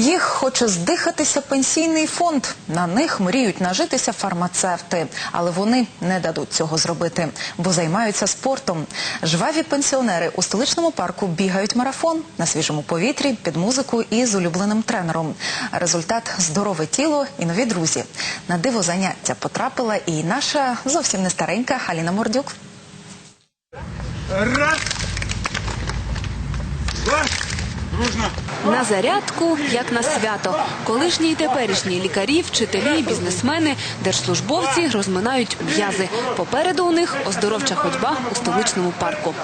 Їх хоче здихатися пенсійний фонд. На них мріють нажитися фармацевти, але вони не дадуть цього зробити, бо займаються спортом. Жваві пенсіонери у столичному парку бігають марафон на свіжому повітрі під музику і з улюбленим тренером. Результат здорове тіло і нові друзі. На диво заняття потрапила і наша зовсім не старенька Аліна Мордюк. Раз. Два. Дружно. На зарядку, як на свято. Колишні і теперішні лікарі, вчителі, бізнесмени, держслужбовці розминають м'язи. Попереду у них оздоровча ходьба у столичному парку.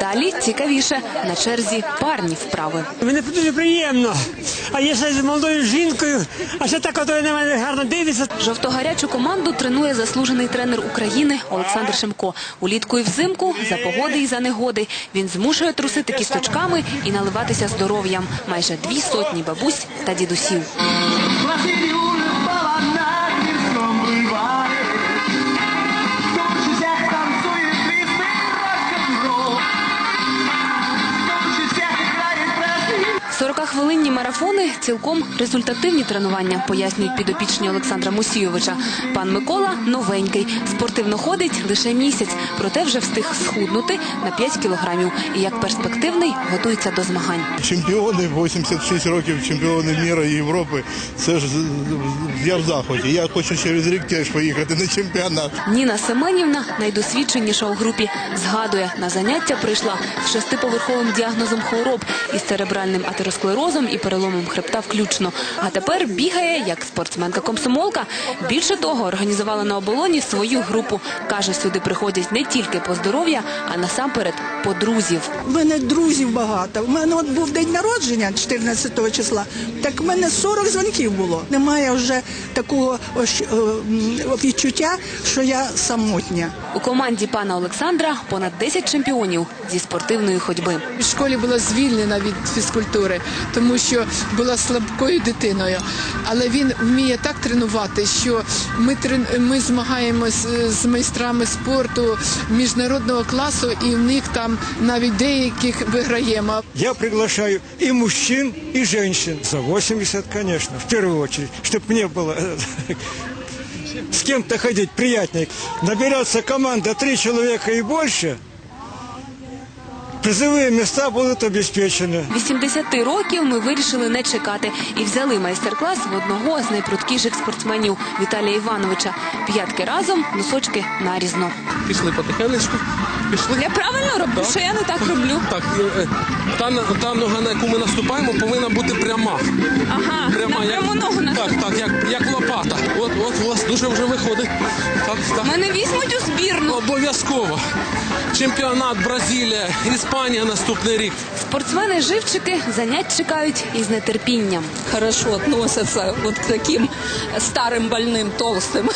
Далі цікавіше на черзі парні вправи. Мені дуже приємно. А ще з молодою жінкою, а ще так ото на мене гарно дивиться. Жовтогарячу команду тренує заслужений тренер України Олександр Шемко. Улітку і взимку за погоди і за негоди він змушує трусити кісточками і наливатися здоров'ям. Майже дві сотні бабусь та дідусів. Марафони цілком результативні тренування, пояснюють підопічні Олександра Мусійовича. Пан Микола новенький, спортивно ходить лише місяць, проте вже встиг схуднути на 5 кілограмів. І як перспективний готується до змагань. Чемпіони 86 років, чемпіони міра і Європи. Це ж я в захваті. Я хочу через рік теж поїхати на чемпіонат. Ніна Семенівна, найдосвідченіша у групі, згадує, на заняття прийшла з шестиповерховим діагнозом хвороб із церебральним атеросклерозом і переломом хребта включно. А тепер бігає як спортсменка-комсомолка. Більше того, організувала на оболоні свою групу. Каже, сюди приходять не тільки по здоров'я, а насамперед по друзів. У мене друзів багато. У мене от був день народження 14 числа. Так в мене 40 дзвонків було. Немає вже такого ось, е, відчуття, що я самотня. У команді пана Олександра понад 10 чемпіонів зі спортивної ходьби. В школі була звільнена від фізкультури, тому що була слабкою дитиною. Але він вміє так тренувати, що ми трен- ми змагаємось е, з майстрами спорту міжнародного класу, і в них там навіть деяких виграємо. Я приглашаю и мужчин, и женщин. За 80, конечно, в первую очередь, чтобы мне было э, с кем-то ходить приятнее. Наберется команда три человека и больше, призовые места будут обеспечены. 80 років ми вирішили не чекати і взяли майстер-клас в одного з найпрудкіших спортсменів Віталія Івановича. П'ятки разом, носочки нарізно. Пішли потихенечку. Пішли. Я правильно роблю, що я не так роблю. Так, і, е, та, та нога, на яку ми наступаємо, повинна бути пряма. Ага, Пряма, на пряму ногу на Так, так, як, як лопата. От, от, у вас дуже вже виходить. Так, так. мене візьмуть у збірну. Обов'язково. Чемпіонат Бразилія, Іспанія наступний рік. Спортсмени-живчики занять чекають із нетерпінням. хорошо относятся вот к таким старым больным толстым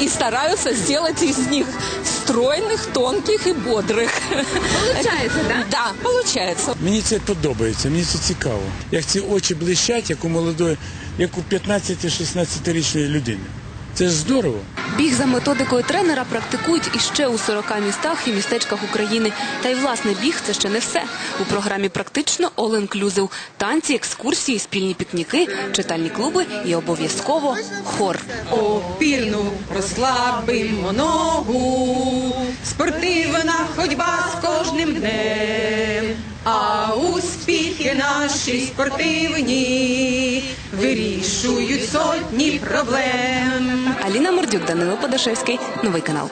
и стараются сделать из них стройных, тонких и бодрых. Получається, так? Да, получается. Мені це подобається, мені це цікаво. Як ці очі блищать, як у молодої, як у 15-16-річної людини. Це ж здорово. Біг за методикою тренера практикують іще у 40 містах і містечках України. Та й власне біг це ще не все. У програмі практично all-inclusive. танці, екскурсії, спільні пікніки, читальні клуби і обов'язково хор. Опірну розслабимо ногу, спортивна ходьба з кожним днем, а наші спортивні вирішують сотні проблем. Аліна Мордюк, Данило Подашевський. Новий канал.